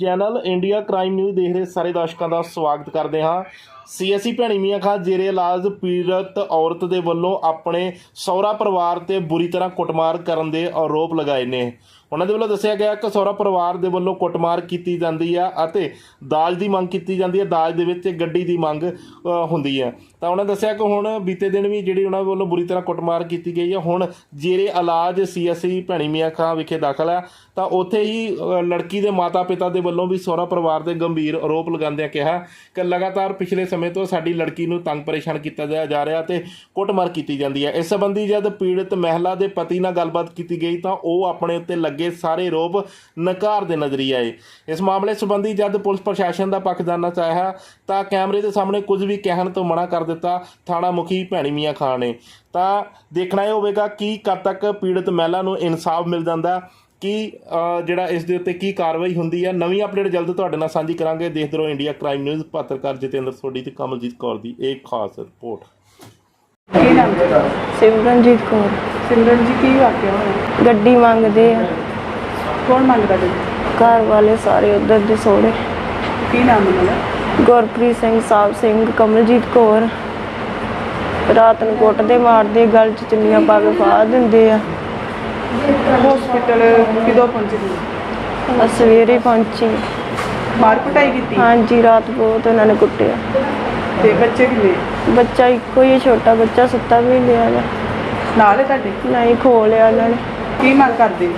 Channel India crime news ਦੇਖ ਰਹੇ ਸਾਰੇ ਦਰਸ਼ਕਾਂ ਦਾ ਸਵਾਗਤ ਕਰਦੇ ਹਾਂ। ਸੀਐਸਸੀ ਭੈਣੀ ਮੀਆਂ ਖਾਂ ਜੇਰੇ ਇਲਾਜ ਪੀੜਤ ਔਰਤ ਦੇ ਵੱਲੋਂ ਆਪਣੇ ਸਹੁਰਾ ਪਰਿਵਾਰ ਤੇ ਬੁਰੀ ਤਰ੍ਹਾਂ ਕੁੱਟਮਾਰ ਕਰਨ ਦੇ ਆਰੋਪ ਲਗਾਏ ਨੇ। ਉਹਨਾਂ ਦੇ ਵੱਲੋਂ ਦੱਸਿਆ ਗਿਆ ਕਿ ਸਹੁਰਾ ਪਰਿਵਾਰ ਦੇ ਵੱਲੋਂ ਕੁੱਟਮਾਰ ਕੀਤੀ ਜਾਂਦੀ ਆ ਅਤੇ ਦਾਜ ਦੀ ਮੰਗ ਕੀਤੀ ਜਾਂਦੀ ਹੈ ਦਾਜ ਦੇ ਵਿੱਚ ਗੱਡੀ ਦੀ ਮੰਗ ਹੁੰਦੀ ਹੈ ਤਾਂ ਉਹਨਾਂ ਦੱਸਿਆ ਕਿ ਹੁਣ ਬੀਤੇ ਦਿਨ ਵੀ ਜਿਹੜੀ ਉਹਨਾਂ ਵੱਲੋਂ ਬੁਰੀ ਤਰ੍ਹਾਂ ਕੁੱਟਮਾਰ ਕੀਤੀ ਗਈ ਹੈ ਹੁਣ ਜੇਰੇ ਇਲਾਜ ਸੀਐਸਸੀ ਭੈਣੀ ਮੀਆਂ ਖਾਂ ਵਿਖੇ ਦਾਖਲ ਹੈ ਤਾਂ ਉੱਥੇ ਹੀ ਲੜਕੀ ਦੇ ਮਾਤਾ-ਪਿਤਾ ਦੇ ਵੱਲੋਂ ਵੀ ਸਹੁਰਾ ਪਰਿਵਾਰ ਤੇ ਗੰਭੀਰ ਆਰੋਪ ਲਗਾਉਂਦਿਆਂ ਕਿਹਾ ਕਿ ਲਗਾਤਾਰ ਪਿਛਲੇ ਸਮੇਂ ਤੋਂ ਸਾਡੀ ਲੜਕੀ ਨੂੰ ਤੰਗ ਪਰੇਸ਼ਾਨ ਕੀਤਾ ਜਾ ਜਾ ਰਿਹਾ ਤੇ ਕੁੱਟਮਾਰ ਕੀਤੀ ਜਾਂਦੀ ਹੈ ਇਸ ਸੰਬੰਧੀ ਜਦ ਪੀੜਤ ਮਹਿਲਾ ਦੇ ਪਤੀ ਨਾਲ ਗੱਲਬਾਤ ਕੀਤੀ ਗਈ ਤਾਂ ਉਹ ਆਪਣੇ ਉੱਤੇ ਲੱਗੇ ਸਾਰੇ ਆਰੋਪ ਨਕਾਰਦੇ ਨਜ਼ਰੀ ਆਏ। ਇਸ ਮਾਮਲੇ ਸੰਬੰਧੀ ਜਦ ਪੁਲਿਸ ਪ੍ਰਸ਼ਾਸਨ ਦਾ ਪੱਖ ਜਾਣਨਾ ਚਾਹਿਆ ਤਾਂ ਕੈਮਰੇ ਦੇ ਸਾਹਮਣੇ ਕੁਝ ਵੀ ਕਹਿਣ ਤੋਂ ਮਨਾ ਕਰ ਦਿੱਤਾ ਥਾਣਾ ਮੁਖੀ ਭੈਣੀ ਮੀਆਂ ਖਾਨ ਨੇ। ਤਾਂ ਦੇਖਣਾ ਇਹ ਹੋਵੇਗਾ ਕਿ ਕਦ ਤੱਕ ਪੀੜਤ ਮਹਿਲਾ ਨੂੰ ਇਨਸਾਫ ਮਿਲ ਜਾਂਦਾ ਕੀ ਜਿਹੜਾ ਇਸ ਦੇ ਉੱਤੇ ਕੀ ਕਾਰਵਾਈ ਹੁੰਦੀ ਹੈ। ਨਵੀਂ ਅਪਡੇਟ ਜਲਦ ਤੁਹਾਡੇ ਨਾਲ ਸਾਂਝੀ ਕਰਾਂਗੇ। ਦੇਖਦੇ ਰਹੋ ਇੰਡੀਆ ਕ੍ਰਾਈਮ ਨਿਊਜ਼ ਪੱਤਰਕਾਰ ਜਤਿੰਦਰ ਸੋਢੀ ਤੇ ਕਮਲਜੀਤ ਕੌਰ ਦੀ ਇੱਕ ਖਾਸ ਰਿਪੋਰਟ। ਕੀ ਨਾਮ ਹੈ? ਸਿਮਰਨਜੀਤ ਕੌਰ। ਸਿਮਰਨ ਜੀ ਕੀ ਵਾਕਿਆ ਹੋਇਆ? ਗੱਡੀ ਮੰਗਦੇ ਆ। ਕੌਣ ਮੰਗਦਾ ਜੀ ਘਰ ਵਾਲੇ ਸਾਰੇ ਉਧਰ ਦੇ ਸੋੜੇ ਕੀ ਨਾਮ ਉਹਨਾਂ ਦਾ? ਗੁਰਪ੍ਰੀਤ ਸਿੰਘ ਸਾਹਿਬ ਸਿੰਘ ਕਮਲਜੀਤ ਕੌਰ। ਰਾਤ ਨੂੰ ਕੁੱਟਦੇ ਮਾਰਦੇ ਗਲ 'ਚ ਚੁੰਨੀਆਂ ਪਾ ਕੇ ਫਾਹ ਦਿੰਦੇ ਆ। ਹਸਪੀਟਲ ਕਿਦੋਂ ਪਹੁੰਚੇ ਸੀ ਆ ਸਵੇਰੇ ਪਹੁੰਚੀ। ਮਾਰ ਕੁਟਾਈ ਕੀਤੀ? ਹਾਂਜੀ ਰਾਤ ਬਹੁਤ ਉਹਨਾਂ ਨੇ ਕੁੱਟਿਆ। ਤੇ ਬੱਚੇ ਕਿੰਨੇ? ਬੱਚਾ ਇੱਕੋ ਹੀ ਹੈ, ਛੋਟਾ ਬੱਚਾ ਸੁੱਤਾ ਵੀ ਲਿਆ ਵਾ ਨਾਲ ਹੈ ਤੁਹਾਡੇ? ਨਹੀਂ ਖੋ ਲਿਆ ਉਹਨਾਂ ਨੇ। ਕੀ ਮੰਗ ਕਰਦੇ?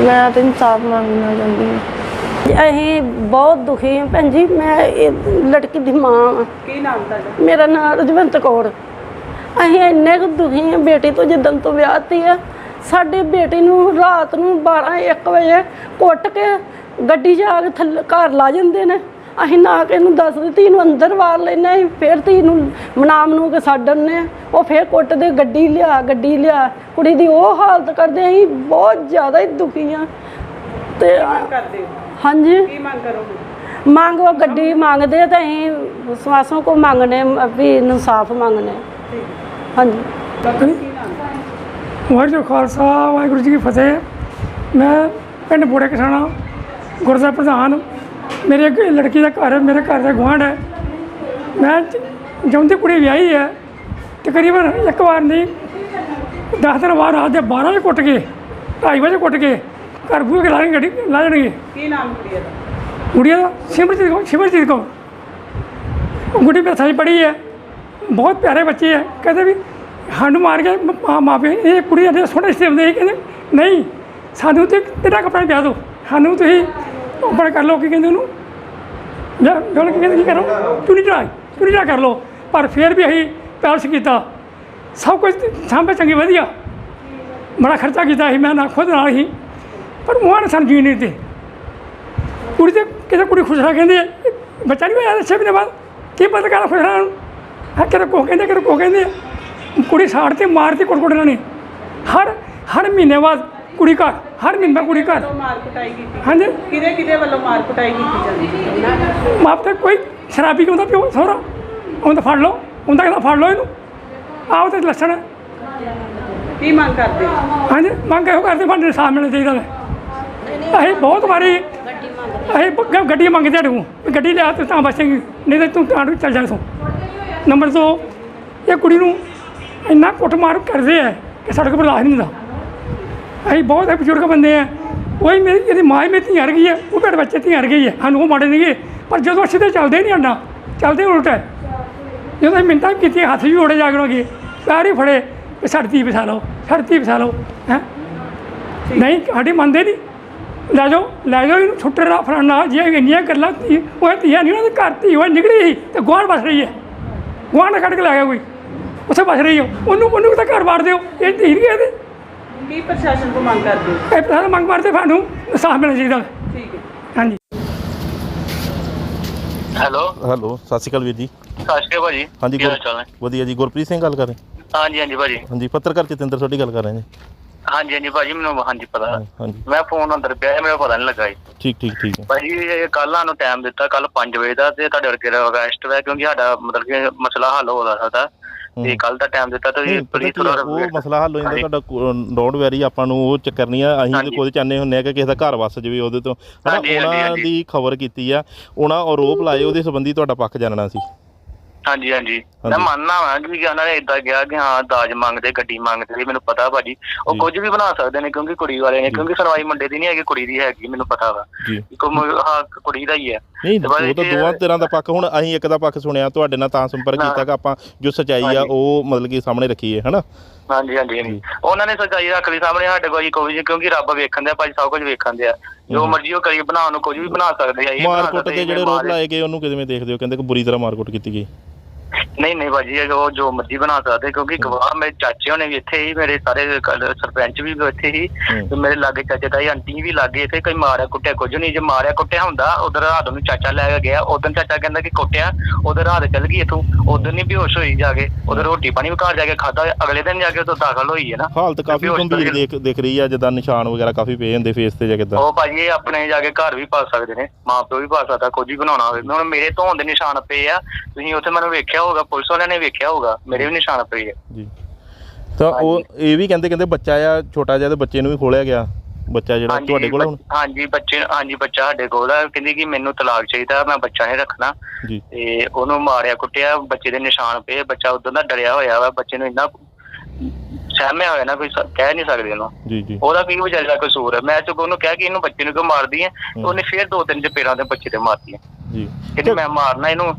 ਮੈਂ ਤਾਂ ਇਨਸਾਫ ਮੰਗਣਾ ਚਾਹੁੰਦੀ ਹਾਂ। ਅਸੀਂ ਬਹੁਤ ਦੁਖੀ ਹਾਂ ਭੈਣ ਜੀ ਮੈਂ ਇਹ ਲੜਕੀ ਦੀ ਮਾਂ ਹਾਂ। ਕੀ ਨਾਮ ਤੁਹਾਡਾ? ਮੇਰਾ ਨਾਮ ਰਜਵੰਤ ਕੌਰ। ਅਸੀਂ ਇੰਨੇ ਕੁ ਦੁਖੀ ਹਾਂ ਬੇਟੀ ਤੋਂ ਜਿੱਦਣ ਤੋਂ ਵਿਆਹਤੀ ਹੈ ਸਾਡੀ ਬੇਟੀ ਨੂੰ ਰਾਤ ਨੂੰ 12 1 ਵਜੇ ਕੁੱਟ ਕੇ ਗੱਡੀ ਆ ਕੇ ਥੱਲੇ ਘਰ ਲਾ ਜਾਂਦੇ ਨੇ। ਅਸੀਂ ਨਾ ਕਿ ਇਹਨੂੰ ਦੱਸ ਦਿੱਤੀ ਨੂੰ ਅੰਦਰ ਵਾਰ ਲੈਣਾ ਅਸੀਂ ਫਿਰ ਧੀ ਨੂੰ ਮਨਾਮ ਨੂੰ ਕੇ ਛੱਡਣ ਨੇ ਉਹ ਫਿਰ ਕੁੱਟਦੇ ਗੱਡੀ ਲਿਆ ਗੱਡੀ ਲਿਆ। ਕੁੜੀ ਦੀ ਉਹ ਹਾਲਤ ਕਰਦੇ ਅਸੀਂ ਬਹੁਤ ਜ਼ਿਆਦਾ ਹੀ ਦੁਖੀ ਹਾਂ। ਤੇ ਕਰਦੇ ਹੋ? ਹਾਂਜੀ। ਕੀ ਮੰਗ ਕਰੋਗੇ? ਮੰਗ ਉਹ ਗੱਡੀ ਮੰਗਦੇ ਆ ਤਾਂ ਅਸੀਂ ਸਵਾਸੋਂ ਕੋ ਮੰਗਨੇ ਵੀ ਇਨਸਾਫ ਮੰਗਨੇ ਹਾਂਜੀ। ਹੈ? ਵਾਹਿਗੁਰੂ ਖਾਲਸਾ ਵਾਹਿਗੁਰੂ ਜੀ ਕੀ ਫਤਿਹ। ਮੈਂ ਪਿੰਡ ਬੋੜੇ ਕਸਾਣਾ ਗੁਰਦਾ ਪ੍ਰਧਾਨ ਮੇਰੇ ਇੱਕ ਲੜਕੀ ਦਾ ਘਰ ਮੇਰੇ ਘਰ ਦਾ ਗੁਆਂਢ ਹੈ। ਮੈਂ ਜਿਉਂਦੀ ਕੁੜੀ ਵਿਆਹੀ ਹੈ। ਤਕਰੀਬਨ ਇੱਕ ਵਾਰ ਨਹੀਂ 10 ਦਿਨ ਬਾਅਦ ਰਾਤ ਦੇ 12 ਵਜੇ ਕੁੱਟ ਕੇ 2:30 ਵਜੇ ਕੁੱਟ ਕੇ ਘਰ ਬੂਹੇ ਕੇ ਲਾਣੀ ਗੱਡੀ ਲਾ ਜਾਣਗੇ ਕੀ ਨਾਮ ਕੁੜੀਆ ਦਾ? ਗੁੜੀਆ ਦਾ ਸਿਮਰਜੀਤ ਕੌਰ ਸਿਮਰਜੀਤ ਉਹ ਗੁੱਡੀ ਪੈਸਾ ਹੀ ਪੜੀ ਹੈ। ਬਹੁਤ ਪਿਆਰੇ ਬੱਚੇ ਹੈ। ਕਹਿੰਦੇ ਵੀ ਸਾਨੂੰ ਮਾਰ ਕੇ ਮਾਂ ਮਾਪੇ ਇਹ ਕੁੜੀ ਦੇ ਸੋਹਣੇ ਸਿਰ ਦੇ ਕਹਿੰਦੇ ਨਹੀਂ ਸਾਨੂੰ ਤੇ ਤੇਰਾ ਕੱਪੜਾ ਵਿਆਹ ਦਿਓ ਸਾਨੂੰ ਤੁਸੀਂ ਉੱਪਰ ਕਰ ਲਓ ਕੀ ਕਹਿੰਦੇ ਉਹਨੂੰ? ਜਾਂ ਗੱਲ ਕੀ ਕਹਿੰਦੇ ਕੀ ਕਰੋ? ਚੁਣੀ ਚੜਾ ਚੁਣੀ ਚੜਾ ਕਰ ਲਓ। ਪਰ ਫਿਰ ਵੀ ਅਸੀਂ ਪੈਲਸ ਕੀਤਾ। ਸਭ ਕੁਝ ਸਾਂਭੇ ਚੰਗੀ ਵਧੀਆ। ਬੜਾ ਖਰਚਾ ਕੀਤਾ ਸੀ ਮੈਂ ਨਾ ਖੁਦ ਨਾਲ ਹੀ। ਪਰ ਉਹਨਾਂ ਨੇ ਸਾਨੂੰ ਜੀਣ ਨਹੀਂ ਦਿੱਤੇ। ਕੁੜੀ ਤੇ ਕਿਸੇ ਕੁੜੀ ਖੁਸ਼ਰਾ ਕਹਿੰਦੇ ਆ, ਬੱਚਾ ਨਹੀਂ ਹੋਇਆ ਛੇ ਮਹੀਨੇ ਬਾਅਦ? ਕੀ ਪਤਾ ਕਰਾਂ ਖੁਸ਼ਰਾ ਨੂੰ ਹਾਂ ਕਿਹੜਾ ਕੋ ਕਹਿੰਦੇ ਕਿਹੜਾ ਕੋ ਕਹਿੰਦੇ। ਕੁੜੀ ਸਾੜ ਤੇ ਮਾਰ ਤੇ ਕੁੱਟ ਨੇ। ਹਰ ਹਰ ਮਹੀਨੇ ਬਾਅਦ ਕੁੜੀ ਘਰ ਹਰ ਬਾਅਦ ਕੁੜੀ ਘਰ। ਤੋਂ ਮਾਰ ਕੁਟਾਈ ਕੀਤੀ। ਹਾਂਜੀ। ਕਿਹਦੇ ਕਿਹਦੇ ਵੱਲੋਂ ਮਾਰ ਕੁਟਾਈ ਕੀਤੀ ਜਾਂਦੀ ਮਾਪ ਤੇ ਕੋਈ ਸ਼ਰਾਬੀ ਕਹਿੰਦਾ ਪਿਓ ਸਹੁਰਾ? ਉਹਨੂੰ ਤਾਂ ਫੜ ਲਓ ਉਹਦਾ ਕਹਿੰਦਾ ਫੜ ਲਓ ਇਹਨੂੰ। ਆਓ ਤੇ ਲੱਛਣ ਹੈ। ਕੀ ਮੰਗ ਕਰਦੇ ਹੋ? ਹਾਂਜੀ ਮੰਗ ਇਹੋ ਕਰਦੇ ਫੰਡ ਸਾਹ ਮਿਲਣਾ ਚਾਹੀਦਾ ਹੈ ਅਸੀਂ ਬਹੁਤ ਵਾਰੀ ਅਸੀਂ ਗੱਡੀ ਮੰਗਦੇ ਹੜੂ ਗੱਡੀ ਲਿਆ ਤੇ ਤਾਂ ਬਚੇਗੀ ਨਹੀਂ ਤੇ ਤੂੰ ਤਾਂ ਚੱਲ ਜਾ ਇਥੋਂ। ਨੰਬਰ 2 ਇਹ ਕੁੜੀ ਨੂੰ ਇੰਨਾ ਕੁੱਟਮਾਰ ਕਰਦੇ ਆ ਕਿ ਸਾਡੇ ਕੋਲ ਬਰਦਾਸ਼ਤ ਨਹੀਂ ਹੁੰਦਾ ਅਸੀਂ ਬਹੁਤ ਇਹ ਬਜ਼ੁਰਗ ਬੰਦੇ ਆ। ਕੋਈ ਮੇਰੀ ਇਹਦੀ ਮਾਂ ਹੀ ਮੇਰੀ ਧੀਆਂ ਰਗੀ ਹੈ ਉਹ ਭੇਡ ਬੱਚੇ ਧੀਆਂ ਰਗੀ ਹੈ ਸਾਨੂੰ ਉਹ ਮਾੜੇ ਨਹੀਂਗੇ। ਪਰ ਜਦੋਂ ਅਸੀਂ ਤੇ ਚੱਲਦੇ ਨਹੀਂ ਅੰਡਾ ਚੱਲਦੇ ਉਲਟ ਹੈ। ਜਦੋਂ ਅਸੀਂ ਮਿੰਟਾਂ ਕੀਤੀਆਂ ਹੱਥ ਵੀ ਓੜੇ ਜਾ ਕੇ ਪੈਰ ਹੀ ਫੜੇ ਵੀ ਸਾਡੀ ਧੀ ਵਸਾ ਲਓ ਸਾਡੀ ਧੀ ਵਸਾ ਲਓ ਹੈ। ਨਹੀਂ ਸਾਡੀ ਮੰਨਦੇ ਨਹੀਂ। ਲੈ ਜਾਓ ਲੈ ਜਾਓ ਇਹਨੂੰ ਛੁੱਟੇ ਰਾ ਫਲਾਣਾ ਜੇ ਇੰਨੀਆਂ ਗੱਲਾਂ ਉਹ ਧੀਆਂ ਨਹੀਂ ਉਹਨਾਂ ਦੇ ਘਰ ਧੀ ਹੋਏ ਨਿਕਲੀ ਸੀ ਤੇ ਗੁਆਂਢ ਵਸ ਰਹੀ ਹੈ। ਗੁਆਂਢ ਕੱਢ ਕੇ ਲੈ ਗਿਆ ਕੋਈ। ਉੱਥੇ ਵਸ ਰਹੀ ਹੋ। ਉਹਨੂੰ ਉਹਨੂੰ ਤਾਂ ਘਰ ਵਾਰ ਦਿਓ। ਇਹ ਧੀ ਨਹੀਂ ਇਹਦੇ। ਕੀ ਪ੍ਰਸ਼ਾਸਨ ਤੋਂ ਮੰਗ ਕਰਦੇ ਹੋ? ਇਹ ਪੈਸਾ ਮੰਗ ਮਾਰਦੇ ਸਾਨੂੰ ਸਾਫ਼ ਮਿਲਣਾ ਚਾਹੀਦਾ। ਠੀਕ ਹੈ। ਹਾਂਜੀ। ਹੈਲੋ। ਹੈਲੋ ਸਤਿ ਸ਼੍ਰੀ ਅਕਾਲ ਵੀਰ ਜੀ। ਸਤਿ ਸ਼੍ਰੀ ਅਕਾਲ ਭਾਜੀ। ਹਾਂਜੀ ਕੀ ਹਾਲ ਚਾਲ ਹੈ ਵਧੀਆ ਜੀ ਗੁਰਪ੍ਰੀਤ ਸਿੰਘ ਗੱਲ ਕਰ ਰਹੇ। ਹਾਂਜੀ ਹਾਂਜੀ ਭਾਜੀ। ਹਾਂਜੀ ਪੱਤਰਕਾਰ ਜਤਿੰਦਰ ਸੋਢੀ ਗੱਲ ਕਰ ਰਹੇ ਨੇ। ਹਾਂਜੀ ਹਾਂਜੀ ਭਾਜੀ ਮੈਨੂੰ ਹਾਂਜੀ ਪਤਾ। ਹਾਂਜੀ। ਮੈਂ ਫੋਨ ਅੰਦਰ ਪਿਆ ਮੈਨੂੰ ਪਤਾ ਨਹੀਂ ਲੱਗਾ ਜੀ। ਠੀਕ ਠੀਕ ਠੀਕ ਹੈ। ਭਾਜੀ ਇਹ ਕੱਲ ਸਾਨੂੰ ਟਾਈਮ ਦਿੱਤਾ ਕੱਲ 5 ਵਜੇ ਦਾ ਤੇ ਤੁਹਾਡੇ ਵਰਗੇ ਦਾ ਅਗਸਟ ਹੈ ਕਿਉਂਕਿ ਸਾਡਾ ਮਤਲਬ ਕਿ ਮਸਲਾ ਹੱਲ ਹੋ ਸਕਦਾ। ਤੇ ਕੱਲ ਦਾ ਟਾਈਮ ਦਿੱਤਾ ਪਲੀਜ਼ ਕੀ ਆ, ਥੋੜਾ ਉਹ ਮਸਲਾ ਹੱਲ ਹੋ ਜਾਂਦਾ। ਤੁਹਾਡਾ ਡੋਂਟ ਵੈਰੀ ਆਪਾਂ ਨੂੰ ਉਹ ਚੱਕਰ ਨਹੀਂ ਆ ਅਸੀਂ ਤੇ। ਕੋਈ ਚਾਹੁੰਦੇ ਹੁੰਨੇ ਆ ਕਿ ਕਿਸੇ ਦਾ ਘਰ ਵਸ ਜਾਵੇ ਉਹਦੇ ਤੋਂ ਉਹਨਾਂ। ਦੀ ਖਬਰ ਕੀਤੀ ਆ ਉਹਨਾਂ ਆਰੋਪ ਲਾਏ ਉਹਦੇ ਸੰਬੰਧੀ ਤੁਹਾਡਾ ਪੱਖ ਜਾਣਨਾ ਸੀ ਹਾਂਜੀ ਹਾਂਜੀ ਮੈਂ। ਮੰਨਣਾ ਵਾਂ ਕਿ ਉਹਨਾਂ ਨੇ ਇਦਾਂ ਕਿਹਾ ਕਿ ਹਾਂ ਦਾਜ ਮੰਗਦੇ ਗੱਡੀ ਮੰਗਦੇ ਮੈਨੂੰ ਪਤਾ ਭਾਜੀ ਉਹ। ਕੁਝ ਵੀ ਬਣਾ ਸਕਦੇ ਨੇ ਕਿਉਂਕਿ ਕੁੜੀ ਵਾਲੇ ਨੇ। ਕਿਉਂਕਿ ਸੁਣਵਾਈ ਮੁੰਡੇ ਦੀ ਨਹੀਂ ਹੈਗੀ ਕੁੜੀ ਦੀ ਹੈਗੀ ਮੈਨੂੰ ਪਤਾ ਵਾ ਹਾਂ ਕੁੜੀ ਦਾ ਹੀ ਹੈ ਨਹੀਂ ਉਹ ਤਾਂ ਦੋਵਾਂ ਤਰ੍ਹਾਂ ਦਾ ਪੱਖ ਹੁਣ ਅਸੀਂ ਇੱਕ ਦਾ ਪੱਖ ਸੁਣਿਆ ਤੁਹਾਡੇ ਨਾਲ ਤਾਂ ਸੰਪਰਕ। ਕੀਤਾ ਕਿ ਆਪਾਂ ਜੋ ਸਚਾਈ ਆ। ਉਹ ਮਤਲਬ ਕਿ ਸਾਹਮਣੇ ਰੱਖੀਏ ਹਨਾ ਹਾਂਜੀ ਹਾਂਜੀ। ਉਹਨਾਂ ਨੇ ਸੱਚਾਈ ਰੱਖ ਲਈ ਸਾਹਮਣੇ ਸਾਡੇ ਕੋਲ ਕੋਈ ਕਿਉਂਕਿ ਰੱਬ ਵੇਖਣ ਦੇ ਭਾਜੀ ਸਭ ਕੁਝ ਵੇਖਣ ਦੇ ਆ ਜੋ। ਮਰਜ਼ੀ ਉਹ ਕਰੀ ਬਣਾਉਣ ਨੂੰ ਕੁਝ ਵੀ ਬਣਾ ਸਕਦੇ ਆ ਇਹ ਮਾਰਕੁੱਟ ਦੇ ਜਿਹੜੇ ਰੋਪ ਲਾਏ ਗਏ ਉਹਨੂੰ ਕਿਵੇਂ ਦੇਖਦੇ ਹੋ ਕਹਿੰਦੇ ਕਿ ਬੁਰੀ ਤਰ੍ਹਾਂ ਮਾਰਕੁੱਟ ਕੀਤੀ ਗਈ ਨਹੀਂ ਨਹੀਂ ਭਾਜੀ ਇਹ ਉਹ ਜੋ ਮਰਜ਼ੀ ਬਣਾ ਸਕਦੇ ਕਿਉਂਕਿ ਗਵਾਹ ਮੇਰੇ ਚਾਚੇ ਹੋਣੇ ਵੀ ਇੱਥੇ ਹੀ ਮੇਰੇ ਸਾਰੇ ਕ- ਸਰਪੰਚ ਵੀ ਇੱਥੇ ਹੀ ਹੂੰ। ਤੇ ਮੇਰੇ ਲਾਗੇ ਚਾਚੇ ਤਾਈ ਆਂਟੀ ਵੀ ਲਾਗੇ ਇੱਥੇ ਕੋਈ ਮਾਰਿਆ ਕੁੱਟਿਆ ਕੁਝ ਨਹੀਂ ਜੇ ਮਾਰਿਆ ਕੁੱਟਿਆ ਹੁੰਦਾ ਉਧਰ ਰਾਤ ਨੂੰ ਚਾਚਾ ਲੈ ਕੇ ਗਿਆ ਉਦੋਂ ਚਾਚਾ ਕਹਿੰਦਾ ਕਿ ਕੁੱਟਿਆ ਉਧਰ ਰਾਤ ਚੱਲ ਗਈ ਇਥੋਂ ਉਧਰ ਨਹੀਂ ਬੇਹੋਸ਼ ਹੋਈ ਜਾ ਕੇ ਉਧਰ ਰੋਟੀ ਪਾਣੀ ਵੀ ਘਰ ਜਾ ਕੇ ਖਾਦਾ ਅਗਲੇ ਦਿਨ ਜਾ ਕੇ ਉਦੋਂ ਦਾਖਲ ਹੋਈ ਹੈ ਨਾ ਹਾਲਤ ਕਾਫੀ ਬੇਹੋਸ਼ ਗੰਭੀਰ ਹੋਈ। ਦੇਖ ਦਿਖ ਰਹੀ ਆ ਜਿੱਦਾਂ ਨਿਸ਼ਾਨ ਵਗੈਰਾ ਕਾਫੀ ਪਏ ਹੁੰਦੇ ਫੇਸ ਤੇ ਜਾਂ ਕਿੱਦਾਂ ਉਹ ਭਾਜੀ ਇਹ ਆਪਣੇ ਜਾ ਕੇ ਘਰ ਵੀ ਪਾ ਸਕਦੇ ਨੇ ਮਾਂ ਪਿਓ ਵੀ ਪਾ ਸਕਦਾ ਕੁਝ ਵੀ ਬਣਾਉਣਾ ਹੋਵੇ ਹੁਣ ਮੇਰੇ ਧੋਣ ਦੇ ਨਿਸ਼ਾਨ ਪਏ ਆ ਤੁਸੀਂ ਉੱਥੇ ਮੈਨੂੰ ਵੇਖਿਆ ਹੋਊਗਾ ਪੁਲਿਸ ਵਾਲਿਆਂ ਨੇ ਵੇਖਿਆ ਹੋਊਗਾ ਮੇਰੇ ਵੀ ਨਿਸ਼ਾਨ ਪਏ ਆ। ਜੀ। ਤਾਂ ਉਹ ਇਹ ਵੀ ਕਹਿੰਦੇ ਕਹਿੰਦੇ ਬੱਚਾ ਆ ਛੋਟਾ ਜਿਹਾ ਤੇ ਬੱਚੇ ਨੂੰ ਵੀ ਖੋਲਿਆ ਗਿਆ। ਬੱਚਾ ਜਿਹੜਾ ਹਾਂਜੀ, ਤੁਹਾਡੇ ਕੋਲ ਆ ਹੁਣ? ਬੱਚ- ਹਾਂਜੀ ਬੱਚੇ ਹਾਂਜੀ ਬੱਚਾ ਸਾਡੇ ਕੋਲ ਆ। ਕਹਿੰਦੀ ਕਿ ਮੈਨੂੰ ਤਲਾਕ ਚਾਹੀਦਾ ਮੈਂ ਬੱਚਾ ਨਹੀਂ ਰੱਖਣਾ। ਜੀ। ਤੇ ਉਹਨੂੰ ਮਾਰਿਆ ਕੁੱਟਿਆ ਬੱਚੇ ਦੇ ਨਿਸ਼ਾਨ ਪਏ ਬੱਚਾ ਉਦੋਂ ਦਾ ਡਰਿਆ ਹੋਇਆ ਵਾ ਬੱਚੇ ਨੂੰ ਇੰਨਾ ਸਹਿਮਿਆ ਹੋਇਆ ਨਾ ਕੋਈ ਸ- ਕਹਿ ਨਹੀਂ ਸਕਦੇ ਉਹਨੂੰ। ਜੀ ਜੀ। ਉਹਦਾ ਕੀ ਵਿਚਾਰੇ ਦਾ ਕਸੂਰ ਹੈ ਮੈਂ ਚੁੱਕ ਉਹਨੂੰ ਕਿਹਾ ਕਿ ਇਹਨੂੰ ਬੱਚੇ ਨੂੰ ਕਿਉਂ ਮਾਰਦੀ ਹੈ ਤੇ ਉਹਨੇ ਫੇਰ ਦੋ ਤਿੰਨ ਚਪੇੜਾਂ ਦੇ ਬੱਚੇ ਤੇ ਮਾਰਤੀਆਂ। ਜੀ। ਕਹਿੰਦੀ ਮੈਂ ਮਾਰਨਾ ਇਹਨੂੰ।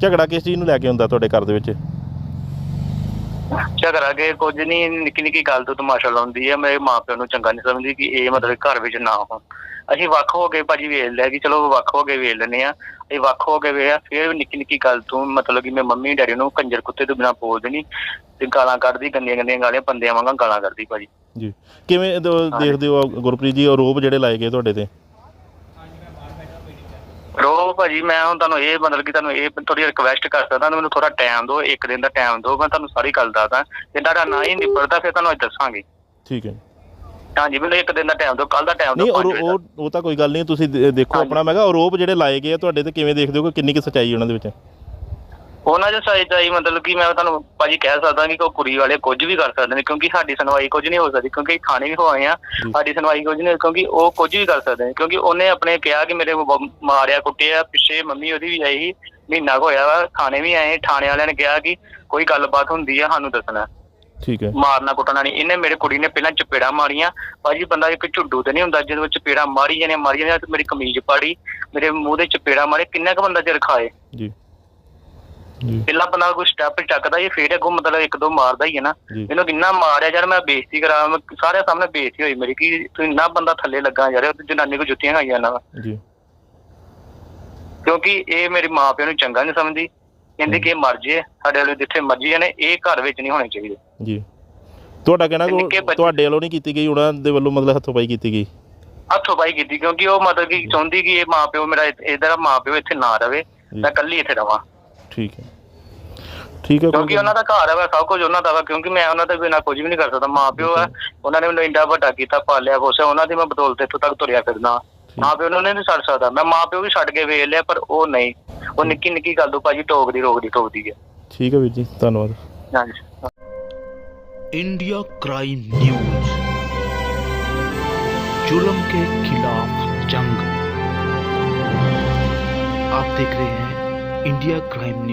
ਝਗੜਾ ਕਿਸ ਚੀਜ਼ ਨੂੰ ਲੈ ਕੇ ਹੁੰਦਾ ਤੁਹਾਡੇ ਘਰ ਦੇ ਵਿੱਚ? ਝਗੜਾ ਕੇ ਕੁਝ ਨਹੀਂ ਨਿੱਕੀ ਨਿੱਕੀ ਗੱਲ ਤੋਂ ਤਮਾਸ਼ਾ ਲਾਉਂਦੀ ਹੈ ਮੇਰੇ ਮਾਪਿਆਂ ਨੂੰ ਚੰਗਾ ਨਹੀਂ ਸਮਝਦੀ ਕਿ ਇਹ ਮਤਲਬ ਘਰ ਵਿੱਚ ਨਾ ਹੋ ਅਸੀਂ ਵੱਖ ਹੋ ਕੇ ਭਾਜੀ ਵੇਖ ਲਿਆ ਕਿ ਚਲੋ ਵੱਖ ਹੋ ਕੇ ਵੇਖ ਲੈਨੇ ਆ ਇਹ ਵੱਖ ਹੋ ਕੇ ਵੇਆ ਫਿਰ ਨਿੱਕੀ ਨਿੱਕੀ ਗੱਲ ਤੋਂ ਮਤਲਬ ਕਿ ਮੈਂ ਮੰਮੀ ਡੈਡੀ ਨੂੰ ਕੰਜਰ ਕੁੱਤੇ ਤੋਂ ਬਿਨਾ ਬੋਲਦੀ ਨਹੀਂ ਤੇ ਗਾਲਾਂ ਕੱਢਦੀ ਗੰਦੀਆਂ ਗੰਦੀਆਂ ਗਾਲੀਆਂ ਬੰਦਿਆਂ ਵਾਂਗਾਂ ਗਾਲਾਂ ਕੱਢਦੀ ਭਾਜੀ। ਜੀ। ਕਿਵੇਂ ਦੇਖਦੇ ਹੋ ਗੁਰਪ੍ਰੀਤ ਜੀ ਆਰੋਪ ਜਿਹੜੇ ਲਾਏ ਗਏ ਤੁਹਾਡੇ ਤੇ? ਰੋ ਭਾਜੀ ਮੈਂ ਹੁਣ ਤੁਹਾਨੂੰ ਇਹ ਮਤਲਬ ਕਿ ਤੁਹਾਨੂੰ ਇਹ ਥੋੜੀ ਰਿਕਵੈਸਟ ਕਰ ਸਕਦਾ ਮੈਨੂੰ ਥੋੜਾ ਟਾਈਮ ਦਿਓ ਇੱਕ ਦਿਨ ਦਾ ਟਾਈਮ ਦਿਓ ਮੈਂ ਤੁਹਾਨੂੰ ਸਾਰੀ ਗੱਲ ਦੱਸਦਾ ਜੇ ਤੁਹਾਡਾ ਨਾ ਹੀ ਨਿਬੜਦਾ ਫਿਰ ਤੁਹਾਨੂੰ ਦੱਸਾਂਗੇ ਠੀਕ ਹੈ ਹਾਂਜੀ ਮੈਨੂੰ ਇੱਕ ਦਿਨ ਦਾ ਟਾਈਮ ਦਿਓ ਕੱਲ ਦਾ ਟਾਈਮ ਨਹੀਂ ਦਿਓ ਔਰ ਪੰਜ ਵਜੇ ਦਾ। ਉਹ ਉਹ ਤਾਂ ਕੋਈ ਗੱਲ ਨਹੀਂ ਤੁਸੀਂ ਦੇ- ਦੇਖੋ। ਆਪਣਾ ਮੈਂ ਕਿਹਾ ਆਰੋਪ ਜਿਹੜੇ ਲਾਏ ਗਏ ਆ ਤੁਹਾਡੇ ਤੇ ਕਿਵੇਂ ਦੇਖਦੇ ਹੋ ਕਿ ਕਿੰਨੀ ਕਿ ਸੱਚਾਈ ਉਹਨਾਂ ਦੇ ਵਿੱਚ ਉਹਨਾਂ ਦੇ ਸਾਈਜ਼ ਦਾ ਹੀ ਮਤਲਬ ਕਿ ਮੈਂ ਤੁਹਾਨੂੰ ਭਾਜੀ ਕਹਿ ਸਕਦਾ ਕਿ ਕੋਈ ਕੁੜੀ ਵਾਲੇ ਕੁਝ ਵੀ ਕਰ ਸਕਦੇ ਨੇ ਕਿਉਂਕਿ ਸਾਡੀ ਸੁਣਵਾਈ ਕੁਝ ਨਹੀਂ ਹੋ ਸਕਦੀ ਕਿਉਂਕਿ ਥਾਣੇ ਵੀ ਹੋਏ ਆ। ਸਾਡੀ ਸੁਣਵਾਈ ਕੁਝ ਨਹੀਂ ਕਿਉਂਕਿ ਉਹ ਕੁਝ ਵੀ ਕਰ ਸਕਦੇ ਨੇ ਕਿਉਂਕਿ ਉਹਨੇ ਆਪਣੇ ਕਿਹਾ ਕਿ ਮੇਰੇ ਮਾਰਿਆ ਕੁੱਟਿਆ ਪਿੱਛੇ ਮੰਮੀ ਉਹਦੀ ਵੀ ਆਈ ਸੀ ਮਹੀਨਾ ਹੋਇਆ ਵਾ ਥਾਣੇ ਵੀ ਆਏ ਥਾਣੇ ਵਾਲਿਆਂ ਨੇ ਕਿਹਾ ਕਿ ਕੋਈ ਗੱਲਬਾਤ ਹੁੰਦੀ ਆ ਸਾਨੂੰ ਦੱਸਣਾ। ਠੀਕ ਹੈ। ਮਾਰਨਾ ਕੁੱਟਣਾ ਨਹੀਂ। ਇਹਨੇ ਮੇਰੇ ਕੁੜੀ ਨੇ ਪਹਿਲਾਂ ਚਪੇੜਾ ਮਾਰੀਆਂ। ਭਾਜੀ ਬੰਦਾ ਇੱਕ ਝੁੱਡੂ ਤੇ ਨਹੀਂ ਹੁੰਦਾ ਜਦੋਂ ਚਪੇੜਾ ਮਾਰੀ ਜਾਣੇ ਮਾਰੀ ਤੇ ਮੇਰੀ ਕਮੀਜ਼ ਪਾੜੀ ਮੇਰੇ ਮੂੰਹ ਦੇ ਚਪੇੜਾ ਮਾਰੇ ਕਿੰਨਾ ਕੁ ਬੰਦਾ ਚਿਰ ਖਾਏ। ਜੀ। ਪਹਿਲਾਂ ਬੰਦਾ ਕੋਈ ਸਟੈਪ ਚੱਕਦਾ ਇਹ ਫੇਰ ਅੱਗੋਂ ਮਤਲਬ ਇੱਕ ਦੋ ਮਾਰਦਾ ਹੀ ਹੈ ਨਾ। ਮੈਨੂੰ ਕਿੰਨਾ ਮਾਰਿਆ ਯਾਰ ਮੈਂ ਬੇਇੱਜ਼ਤੀ ਕਰਾਂ ਮੈਂ ਸਾਰਿਆਂ ਸਾਹਮਣੇ ਬੇਇੱਜ਼ਤੀ ਹੋਈ ਮੇਰੀ ਕਿ ਤੂੰ ਇੰਨਾ ਬੰਦਾ ਥੱਲੇ ਲੱਗਾ ਯਾਰ ਉਹ ਤੇ ਜਨਾਨੀ ਕੋ ਜੁੱਤੀਆਂ ਖਾਈਆਂ ਨਾ। ਜੀ। ਕਿਉਂਕਿ ਇਹ ਮੇਰੇ ਮਾਪਿਆਂ ਨੂੰ ਚੰਗਾ ਨਹੀਂ ਸਮਝਦੀ ਕਹਿੰਦੇ ਕਿ ਮਰ ਜੇ ਸਾਡੇ ਵਾਲੇ ਜਿੱਥੇ ਮਰਜ਼ੀ ਨੇ ਇਹ ਘਰ ਵਿੱਚ ਨਹੀਂ ਹੋਣੇ ਚਾਹੀਦੇ। ਜੀ। ਤੁਹਾਡਾ ਕਹਿਣਾ ਕੋ ਤੁਹਾਡੇ ਵੱਲੋਂ ਨਹੀਂ ਕੀਤੀ ਗਈ ਉਹਨਾਂ ਦੇ ਵੱਲੋਂ ਮਤਲਬ ਹੱਥੋਂ ਪਾਈ ਕੀਤੀ ਗਈ? ਹੱਥੋਂ ਪਾਈ ਕੀਤੀ ਕਿਉਂਕਿ ਉਹ ਮਤਲਬ ਕਿ ਚਾਹੁੰਦੀ ਕਿ ਇਹ ਮਾਪਿਓ ਮੇਰਾ ਇਹਦਾ ਮਾਪਿਓ ਇੱਥੇ ਨਾ ਰਵੇ। ਮੈਂ ਇਕੱਲੀ ਇੱਥੇ ਰਵਾਂ। ਠੀਕ ਹੈ। ਠੀਕ ਹੈ ਕੋਈ ਕਿਉਂਕਿ ਉਹਨਾਂ ਦਾ ਘਰ ਹੈ ਸਭ ਕੁਝ ਉਹਨਾਂ ਦਾ ਵਾ ਕਿਉਂਕਿ ਮੈਂ ਉਹਨਾਂ ਦੇ ਬਿਨਾਂ ਕੁਝ ਵੀ ਨਹੀਂ ਕਰ ਸਕਦਾ ਮਾਪਿਓ ਹੈ ਉਹਨਾਂ ਨੇ ਮੈਨੂੰ ਇੰਨਾ ਵੱਡਾ ਕੀਤਾ ਪਾਲਿਆ ਪੋਸਿਆ ਉਹਨਾਂ ਦੀ ਮੈਂ ਬਦੌਲਤ ਇੱਥੋਂ ਤੱਕ ਤੁਰਿਆ ਫਿਰਦਾ ਮਾਪਿਓ ਉਹਨਾਂ ਨੇ ਨਹੀਂ ਛੱਡ ਸਕਦਾ ਮੈਂ ਮਾਪਿਓ ਵੀ ਛੱਡ ਕੇ ਵੇਖ ਲਿਆ ਪਰ ਉਹ ਨਹੀਂ ਉਹ ਨਿੱਕੀ ਨਿੱਕੀ ਗੱਲ ਤੋਂ ਭਾਜੀ ਟੋਕਦੀ ਰੋਕਦੀ ਟੋਕਦੀ ਹੈ ਠੀਕ ਹੈ ਵੀਰ ਜੀ ਧੰਨਵਾਦ ਹਾਂਜੀ इंडिया क्राइम न्यूज जुल्म के खिलाफ जंग आप देख रहे हैं इंडिया क्राइम न्यूज